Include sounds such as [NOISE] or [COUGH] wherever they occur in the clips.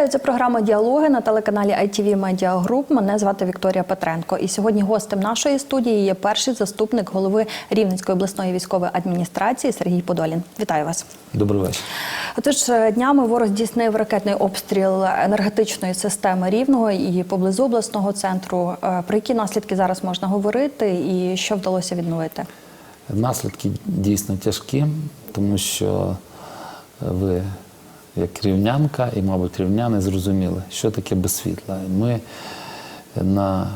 Вітаю, це програма Діалоги на телеканалі ITV Media Group. Мене звати Вікторія Петренко. І сьогодні гостем нашої студії є перший заступник голови Рівненської обласної військової адміністрації Сергій Подолін. Вітаю вас. Добрий вечір. Отож, е, днями ворог здійснив ракетний обстріл енергетичної системи Рівного і поблизу обласного центру. Е, Про які наслідки зараз можна говорити і що вдалося відновити? Наслідки дійсно тяжкі, тому що ви, як рівнянка, і, мабуть, рівняни зрозуміли, що таке без світла. Ми на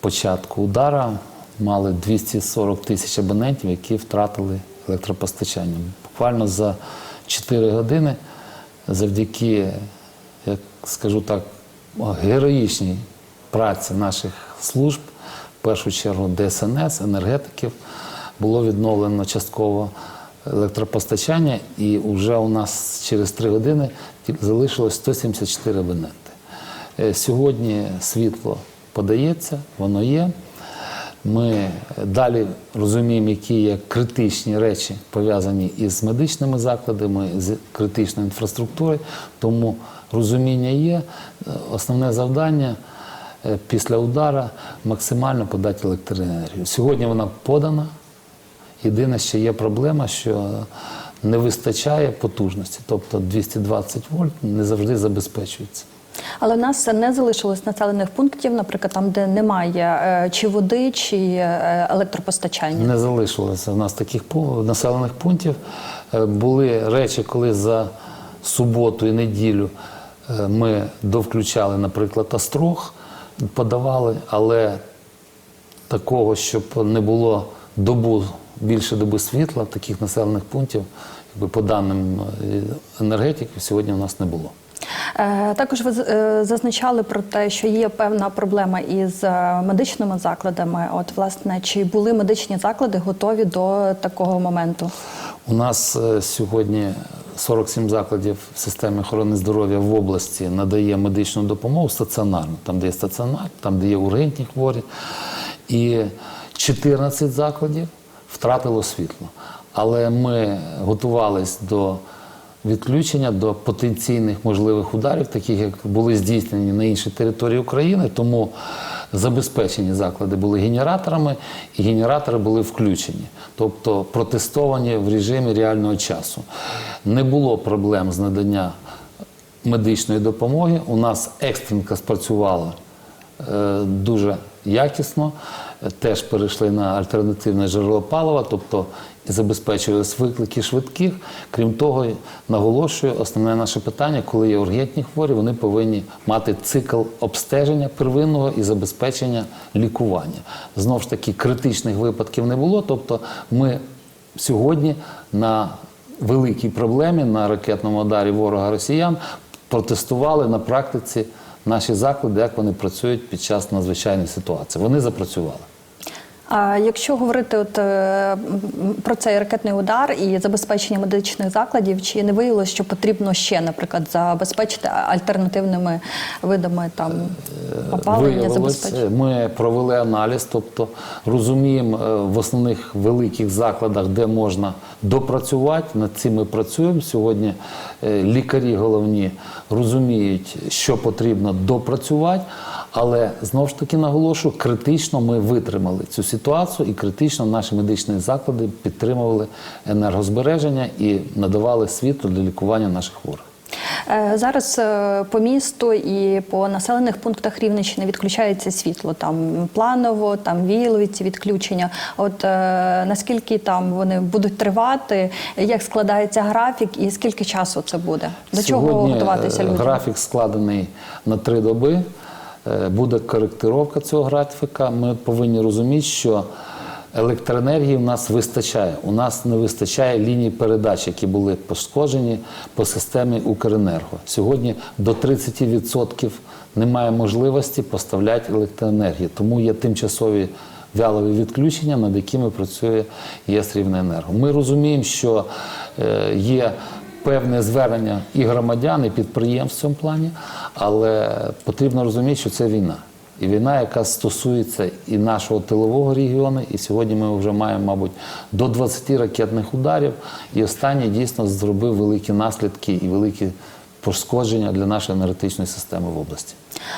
початку удара мали 240 тисяч абонентів, які втратили електропостачання. Буквально за 4 години, завдяки, як скажу так, героїчній праці наших служб, в першу чергу ДСНС, енергетиків, було відновлено частково електропостачання, і вже у нас через 3 години залишилось 174 абоненти. Е, Сьогодні світло подається, воно є. Ми далі розуміємо, які є критичні речі пов'язані із медичними закладами, з критичною інфраструктурою. Тому розуміння є. Е, Основне завдання е, після удара максимально подати електроенергію. Сьогодні вона подана. Єдине, що є проблема, що не вистачає потужності, тобто 220 вольт не завжди забезпечується. Але в нас не залишилось населених пунктів, наприклад, там, де немає е, чи води, чи е, електропостачання. Не залишилося в нас таких населених пунктів. Е, Були речі, коли за суботу і неділю ми довключали, наприклад, Острог, подавали, але такого, щоб не було добу, більше доби світла, таких населених пунктів, якби по даним е, енергетиків, сьогодні у нас не було. Е, Також ви е, зазначали про те, що є певна проблема із медичними закладами. От, власне, чи були медичні заклади готові до такого моменту? У нас сьогодні 47 закладів системи охорони здоров'я в області надає медичну допомогу стаціонарно, там, де є стаціонар, там, де є ургентні хворі. І 14 закладів втратило світло. Але ми готувалися до відключення, до потенційних можливих ударів, таких як були здійснені на іншій території України. Тому забезпечені заклади були генераторами, і генератори були включені, тобто протестовані в режимі реального часу. Не було проблем з надання медичної допомоги. У нас екстренка спрацювала е, дуже якісно. Теж перейшли на альтернативне джерело палива, тобто і забезпечувались виклики швидких. Крім того, наголошую, основне наше питання, коли є ургентні хворі, вони повинні мати цикл обстеження первинного і забезпечення лікування. Знову ж таки, критичних випадків не було. Тобто, ми сьогодні на великій проблемі на ракетному ударі ворога росіян протестували на практиці наші заклади, як вони працюють під час надзвичайної ситуації. Вони запрацювали. А якщо говорити от, е, про цей ракетний удар і забезпечення медичних закладів, чи не виявилось, що потрібно ще, наприклад, забезпечити альтернативними видами там опалення, забезпечення? ми провели аналіз, тобто розуміємо е, в основних великих закладах, де можна допрацювати. Над цим ми працюємо. Сьогодні е, лікарі головні розуміють, що потрібно допрацювати. Але знову ж таки наголошую, критично ми витримали цю ситуацію, і критично наші медичні заклади підтримували енергозбереження і надавали світло для лікування наших хворих. Е, Зараз е, по місту і по населених пунктах Рівненщини відключається світло. Там планово, там віялові ці відключення. От е, наскільки там вони будуть тривати, як складається графік і скільки часу це буде? До чого готуватися людям? Графік складений на три доби. Е, Буде коректировка цього графіка. Ми повинні розуміти, що електроенергії в нас вистачає. У нас не вистачає ліній передач, які були пошкоджені по системі Укренерго. Сьогодні до 30% немає можливості поставляти електроенергію, тому є тимчасові вялові відключення, над якими працює ЄС Рівнеенерго. Ми розуміємо, що е, є певне звернення і громадян, і підприємств в цьому плані, але потрібно розуміти, що це війна. І війна, яка стосується і нашого тилового регіону, і сьогодні ми вже маємо, мабуть, до 20 ракетних ударів. І останній дійсно зробив великі наслідки і великі пошкодження для нашої енергетичної системи в області.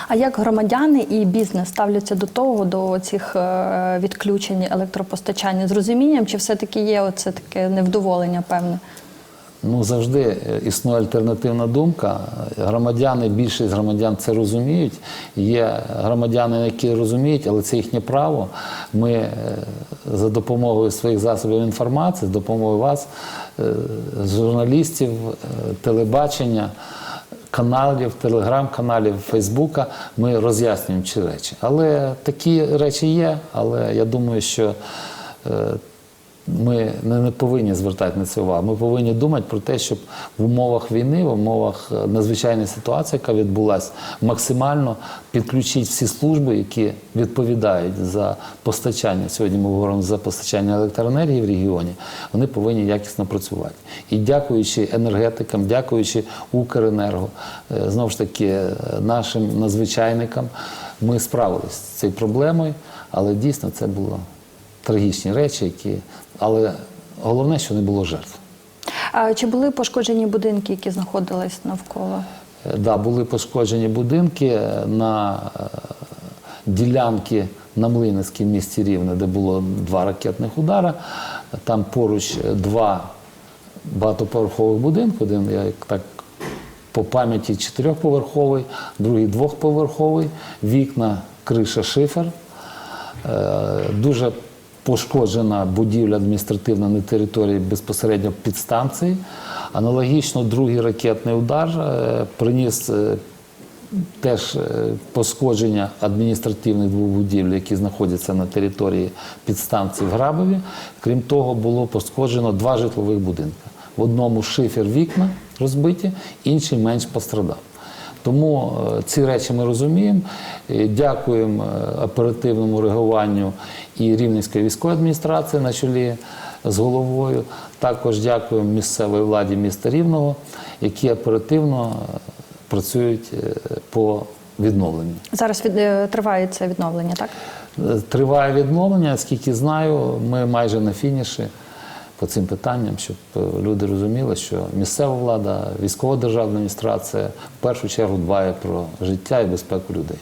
А як громадяни і бізнес ставляться до того, до цих е, відключень електропостачання з розумінням, чи все-таки є оце таке невдоволення певне? Ну, завжди е, існує альтернативна думка. Громадяни, більшість громадян це розуміють. Є громадяни, які розуміють, але це їхнє право. Ми е, за допомогою своїх засобів інформації, з допомогою вас, е, журналістів, телебачення, каналів, телеграм-каналів, Фейсбука, ми роз'яснюємо ці речі. Але такі речі є, але я думаю, що. Ми не, повинні звертати на це увагу. Ми повинні думати про те, щоб в умовах війни, в умовах е, надзвичайної ситуації, яка відбулася, максимально підключити всі служби, які відповідають за постачання. Сьогодні ми говоримо за постачання електроенергії в регіоні. Вони повинні якісно працювати. І дякуючи енергетикам, дякуючи Укренерго, е, знову ж таки, е, нашим надзвичайникам, ми справилися з цією проблемою, але дійсно це було трагічні речі, які. Але головне, що не було жертв. А чи були пошкоджені будинки, які знаходились навколо? Е, Да, були пошкоджені будинки е, на е, ділянки на Млинецькій місті Рівне, де було два ракетних удара. Там поруч два багатоповерхових будинки. Один, я так по пам'яті чотирьохповерховий, другий двохповерховий, вікна, криша, шифер. Дуже пошкоджена будівля адміністративна на території безпосередньо підстанції. Аналогічно другий ракетний удар е, приніс е, теж е, пошкодження адміністративних двох будівель, які знаходяться на території підстанції в Грабові. Крім того, було пошкоджено два житлових будинки. В одному шифер вікна розбиті, інший менш пострадав. Тому е, ці речі ми розуміємо. Дякуємо е, оперативному реагуванню і Рівненської військової адміністрації на чолі з головою. Також дякуємо місцевій владі міста Рівного, які оперативно е, працюють е, по відновленню. Зараз від, е, триває це відновлення, так? Е, Триває відновлення, скільки знаю, ми майже на фініші по цим питанням, щоб е, люди розуміли, що місцева влада, військова державна адміністрація в першу чергу дбає про життя і безпеку людей.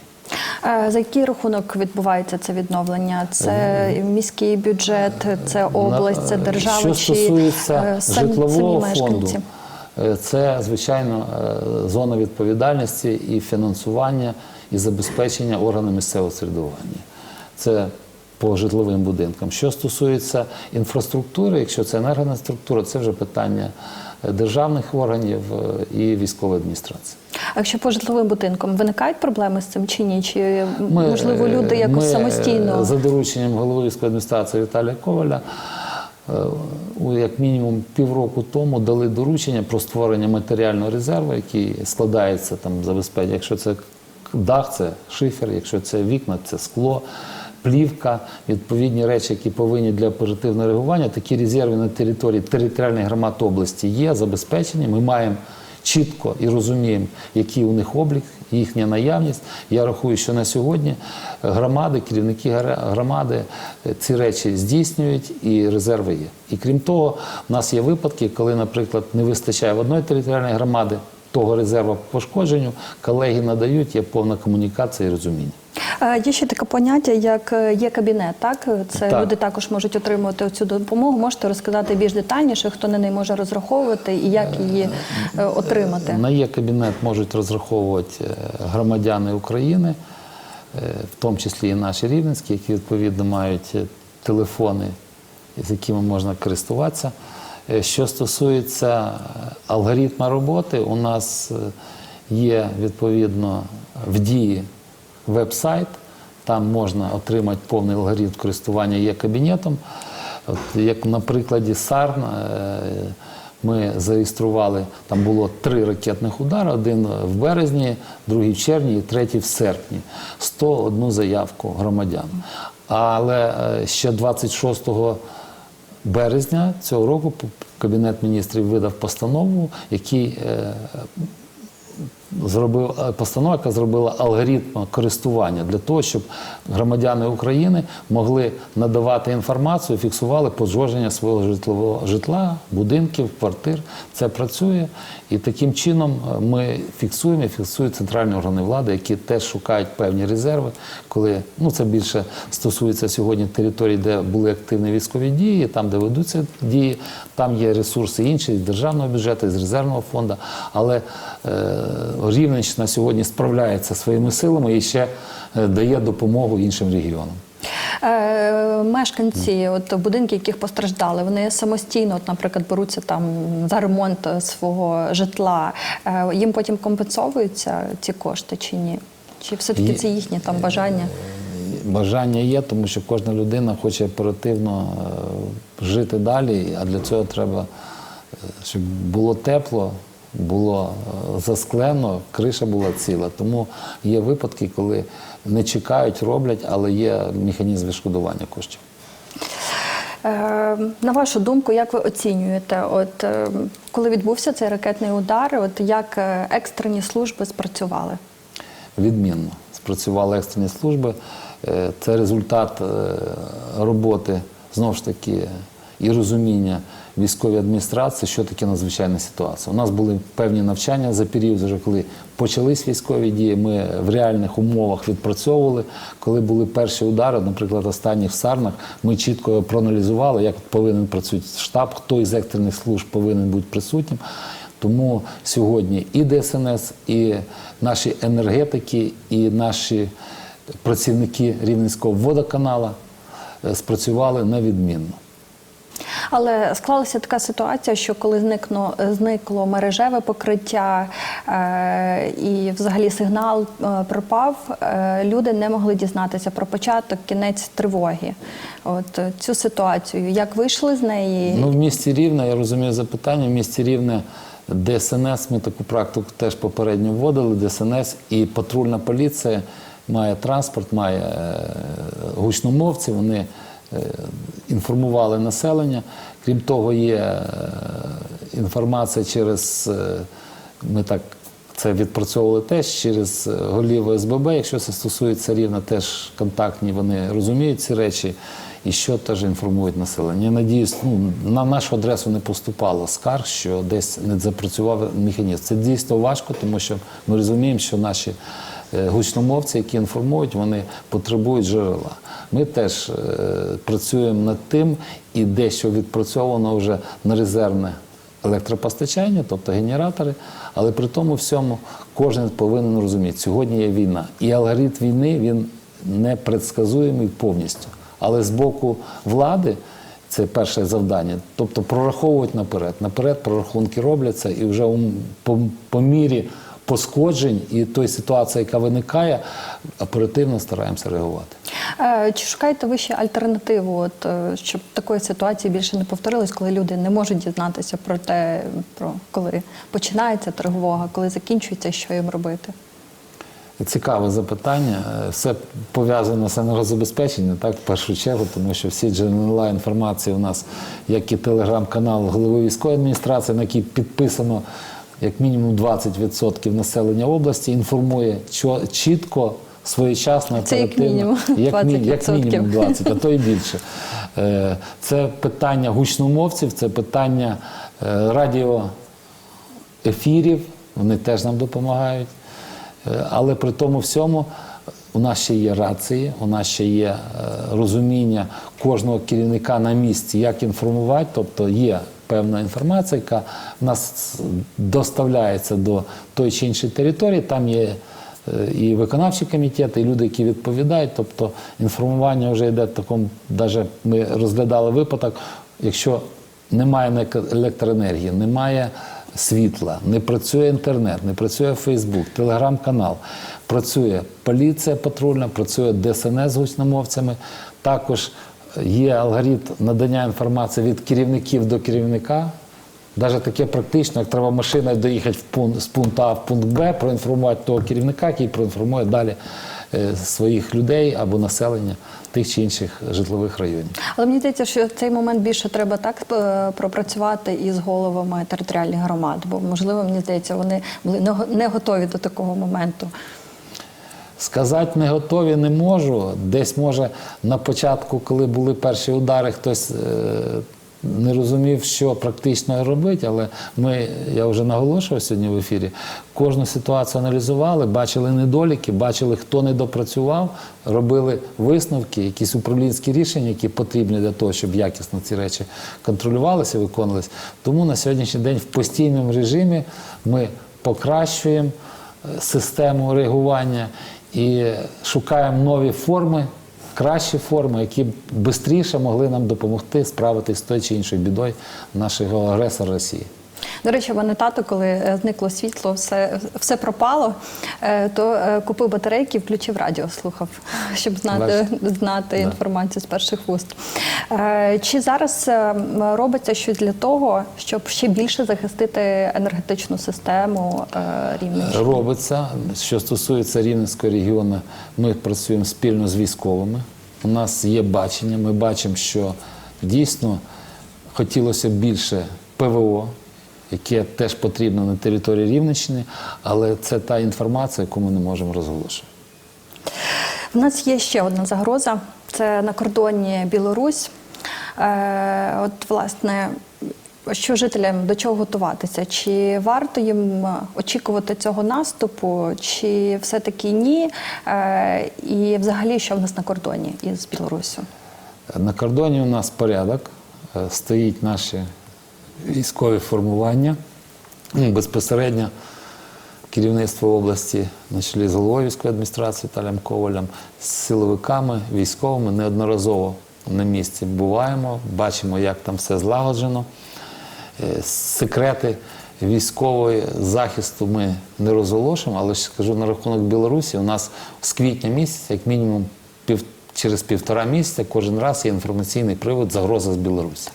Е, За який рахунок відбувається це відновлення? Це міський бюджет, це область, це держава Що стосується е, самі, житлового самі фонду, е, це звичайно е, зона відповідальності і фінансування і забезпечення органів місцевого самоврядування. Це по житловим будинкам. Що стосується інфраструктури, якщо це енергоінфраструктура, це вже питання е, державних органів е, і військової адміністрації. А якщо по житловим будинкам виникають проблеми з цим чи ні? Чи Ми, можливо е, люди якось ми, самостійно? За дорученням голови військової адміністрації Віталія Коваля, у як мінімум півроку тому дали доручення про створення матеріального резерву, який складається там забезпечення. Якщо це дах, це шифер, якщо це вікна, це скло. Плівка, відповідні речі, які повинні для оперативного реагування. Такі резерви на території територіальних громад області є забезпечені. Ми маємо чітко і розуміємо, який у них облік, їхня наявність. Я рахую, що на сьогодні громади, керівники громади е, ці речі здійснюють і резерви є. І крім того, в нас є випадки, коли, наприклад, не вистачає в одної територіальної громади того резерву по пошкодженню, колеги надають, є повна комунікація і розуміння. Е, Є ще таке поняття, як е, є кабінет, так? Це Так. люди також можуть отримувати цю допомогу. Можете розказати більш детальніше, хто на неї може розраховувати і як її е, отримати? На є кабінет можуть розраховувати громадяни України, в тому числі і наші рівненські, які відповідно мають телефони, з якими можна користуватися. Що стосується алгоритму роботи, у нас є відповідно в дії веб-сайт, там можна отримати повний алгоритм користування є кабінетом. От, як на прикладі САРН, е, ми зареєстрували, там було три ракетних удари, один в березні, другий в червні і третій в серпні. 101 заявку громадян. Але е, ще 26 березня цього року Кабінет міністрів видав постанову, який е, зробив е, постанова, яка зробила алгоритм користування для того, щоб громадяни України могли надавати інформацію, фіксували пошкодження свого житлового житла, будинків, квартир. Це працює, і таким чином е, ми фіксуємо, фіксують центральні органи влади, які теж шукають певні резерви, коли ну це більше стосується сьогодні територій, де були активні військові дії, там, де ведуться дії, там є ресурси інші з державного бюджету, з резервного фонду. Але е, Рівненщина сьогодні справляється своїми силами і ще е, дає допомогу іншим регіонам. Е, мешканці, от будинки, яких постраждали, вони самостійно, от, наприклад, беруться там за ремонт е, свого житла. Їм потім компенсовуються ці кошти чи ні? Чи все-таки це їхнє там бажання? Бажання є, тому що кожна людина хоче оперативно жити далі, а для цього треба, щоб було тепло, було е, засклено, криша була ціла. Тому є випадки, коли не чекають, роблять, але є механізм відшкодування коштів. Е, На вашу думку, як ви оцінюєте, от е, коли відбувся цей ракетний удар, от як екстрені служби спрацювали? відмінно. Спрацювали екстрені служби. Це результат роботи знову ж таки і розуміння військової адміністрації, що таке надзвичайна ситуація. У нас були певні навчання за період, вже коли почались військові дії. Ми в реальних умовах відпрацьовували. Коли були перші удари, наприклад, останні в Сарнах, ми чітко проаналізували, як повинен працювати штаб, хто із екстрених служб повинен бути присутнім. Тому сьогодні і ДСНС, і наші енергетики, і наші працівники Рівненського водоканала е, спрацювали невідмінно. Але склалася така ситуація, що коли зникло, зникло мережеве покриття е, і взагалі сигнал е, пропав, е, люди не могли дізнатися про початок, кінець тривоги. От е, цю ситуацію, як вийшли з неї? Ну, в місті Рівне, я розумію запитання, в місті Рівне ДСНС, ми таку практику теж попередньо вводили, ДСНС і патрульна поліція має транспорт, має е, гучномовці, вони е, інформували населення. Крім того, є е, інформація через, е, ми так це відпрацьовували теж через е, голів ОСББ, якщо це стосується рівна, теж контактні, вони розуміють ці речі і що теж інформують населення. Я надіюсь, ну, на нашу адресу не поступало скарг, що десь не запрацював механізм. Це дійсно важко, тому що ми розуміємо, що наші гучномовці, які інформують, вони потребують джерела. Ми теж е, працюємо над тим і дещо відпрацьовано вже на резервне електропостачання, тобто генератори, але при тому всьому кожен повинен розуміти, сьогодні є війна. І алгоритм війни він непредсказуємий повністю. Але з боку влади це перше завдання. Тобто прораховувати наперед. Наперед прорахунки робляться і вже по, по мірі пошкоджень і той ситуації, яка виникає, оперативно стараємося реагувати. Е, Чи шукаєте ви ще альтернативу, от, е, щоб такої ситуації більше не повторилось, коли люди не можуть дізнатися про те, про коли починається тривога, коли закінчується, що їм робити? Цікаве запитання. Е, Все пов'язано з енергозабезпеченням, так, в першу чергу, тому що всі джерела інформації у нас, як і телеграм-канал голови військової адміністрації, на який підписано як мінімум 20% населення області, інформує чітко, своєчасно, Це як мінімум як, мі- як 20%. мінімум 20, а то і більше. Е, Це питання гучномовців, це питання е, радіоефірів, вони теж нам допомагають. Е, Але при тому всьому у нас ще є рації, у нас ще є розуміння кожного керівника на місці, як інформувати, тобто є певна інформація, яка в нас доставляється до тої чи іншої території, там є е, і виконавчі комітети, і люди, які відповідають. Тобто інформування вже йде в такому, навіть ми розглядали випадок, якщо немає електроенергії, немає світла, не працює інтернет, не працює Фейсбук, телеграм-канал, працює поліція патрульна, працює ДСНС з гучномовцями. Також є алгоритм надання інформації від керівників до керівника. Навіть таке практично, як треба машиною доїхати в пункт, з пункту А в пункт Б, проінформувати того керівника, який проінформує далі е, своїх людей або населення тих чи інших житлових районів. Але мені здається, що цей момент більше треба так е, пропрацювати із головами територіальних громад, бо можливо, мені здається, вони були не го- не готові до такого моменту. Сказати не готові не можу. Десь може на початку, коли були перші удари, хтось е, не розумів, що практично робити, але ми, я вже наголошував сьогодні в ефірі, кожну ситуацію аналізували, бачили недоліки, бачили, хто не допрацював, робили висновки, якісь управлінські рішення, які потрібні для того, щоб якісно ці речі контролювалися, виконувалися. Тому на сьогоднішній день в постійному режимі ми покращуємо е, систему реагування і шукаємо нові форми, кращі форми, які б швидше могли нам допомогти справитися з тою чи іншою бідою нашого агресора Росії. До речі, мене тато, коли е, зникло світло, все, все пропало, е, то е, купив батарейки, включив радіо, слухав, [LAUGHS] щоб знати, знати інформацію з перших вуст. Чи зараз робиться щось для того, щоб ще більше захистити енергетичну систему Рівненщини? Робиться. Що стосується Рівненського регіону, ми працюємо спільно з військовими. У нас є бачення. Ми бачимо, що дійсно хотілося більше ПВО, яке теж потрібно на території Рівненщини, але це та інформація, яку ми не можемо розголошувати. У нас є ще одна загроза це на кордоні Білорусь. Е, от, власне, що жителям до чого готуватися? Чи варто їм очікувати цього наступу, чи все-таки ні? Е, і взагалі, що в нас на кордоні із Білоруссю? На кордоні у нас порядок, е, стоїть наші військові формування. Ну, Безпосередньо керівництво області на чолі з головою військової адміністрації Віталієм Ковалем, з силовиками, військовими неодноразово на місці буваємо, бачимо, як там все злагоджено. Е, Секрети військової захисту ми не розголошуємо, але скажу на рахунок Білорусі, у нас з квітня місяця, як мінімум пів, через півтора місяця, кожен раз є інформаційний привод загроза з Білорусі.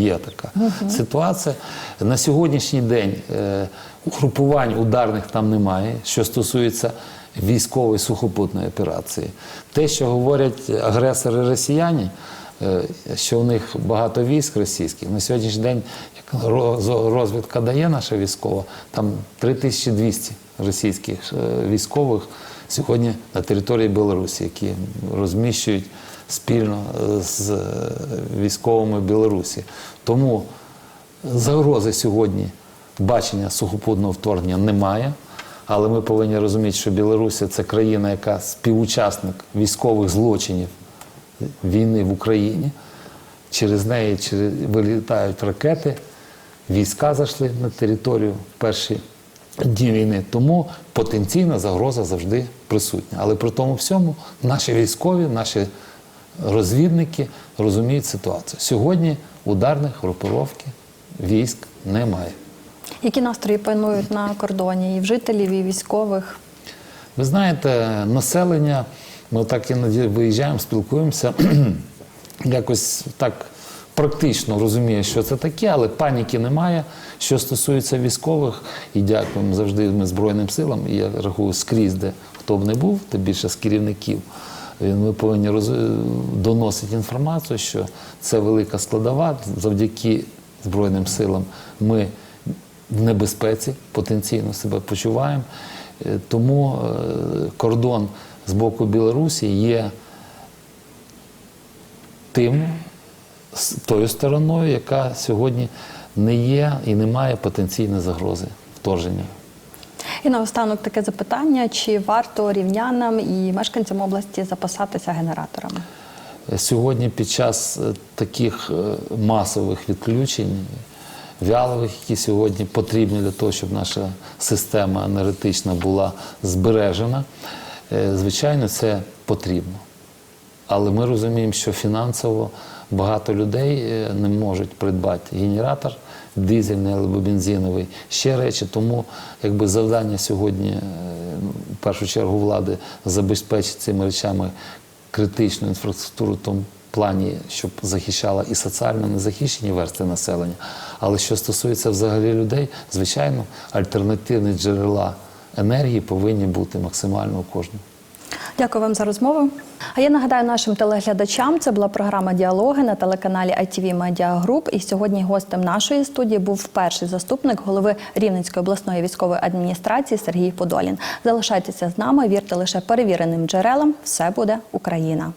Є така ситуація. На сьогоднішній день е, угрупувань ударних там немає, що стосується військової сухопутної операції. Те, що говорять агресори росіяни, е, що у них багато військ російських. На сьогоднішній день, як розвідка дає наша військова, там 3200 російських е, військових сьогодні на території Білорусі, які розміщують спільно з військовими Білорусі. Тому загрози сьогодні бачення сухопутного вторгнення немає. Але ми повинні розуміти, що Білорусі це країна, яка співучасник військових злочинів війни в Україні. Через неї вилітають ракети, війська зайшли на територію в перші дні війни. Тому потенційна загроза завжди присутня. Але при тому всьому наші військові, наші розвідники розуміють ситуацію. Сьогодні ударних групировки військ немає. Які настрої панують на кордоні і в жителів, і військових? Ви знаєте, населення, ми так іноді виїжджаємо, спілкуємося, [CLEARS THROAT] якось так практично розуміє, що це таке, але паніки немає. Що стосується військових, і дякуємо завжди ми Збройним силам, і я рахую скрізь, де хто б не був, тим більше з керівників. Ми повинні роз... доносити інформацію, що це велика складова. Завдяки Збройним силам ми в небезпеці потенційно себе почуваємо. Е, Тому е, кордон з боку Білорусі є тим, тою стороною, яка сьогодні не є і не має потенційної загрози вторження. І наостанок таке запитання: чи варто рівнянам і мешканцям області запасатися генераторами? Сьогодні під час е, таких е, масових відключень, вялових, які сьогодні потрібні для того, щоб наша система енергетична була збережена, е, звичайно, це потрібно. Але ми розуміємо, що фінансово багато людей не можуть придбати генератор дизельний або бензиновий, ще речі. Тому якби завдання сьогодні, е, в першу чергу, влади забезпечити цими речами критичну інфраструктуру в тому плані, щоб захищала і соціально незахищені верстви населення. Але що стосується взагалі людей, звичайно, альтернативні джерела енергії повинні бути максимально у кожному. Дякую вам за розмову. А я нагадаю нашим телеглядачам, це була програма Діалоги на телеканалі ITV Media Group. І сьогодні гостем нашої студії був перший заступник голови Рівненської обласної військової адміністрації Сергій Подолін. Залишайтеся з нами, вірте лише перевіреним джерелам. Все буде Україна.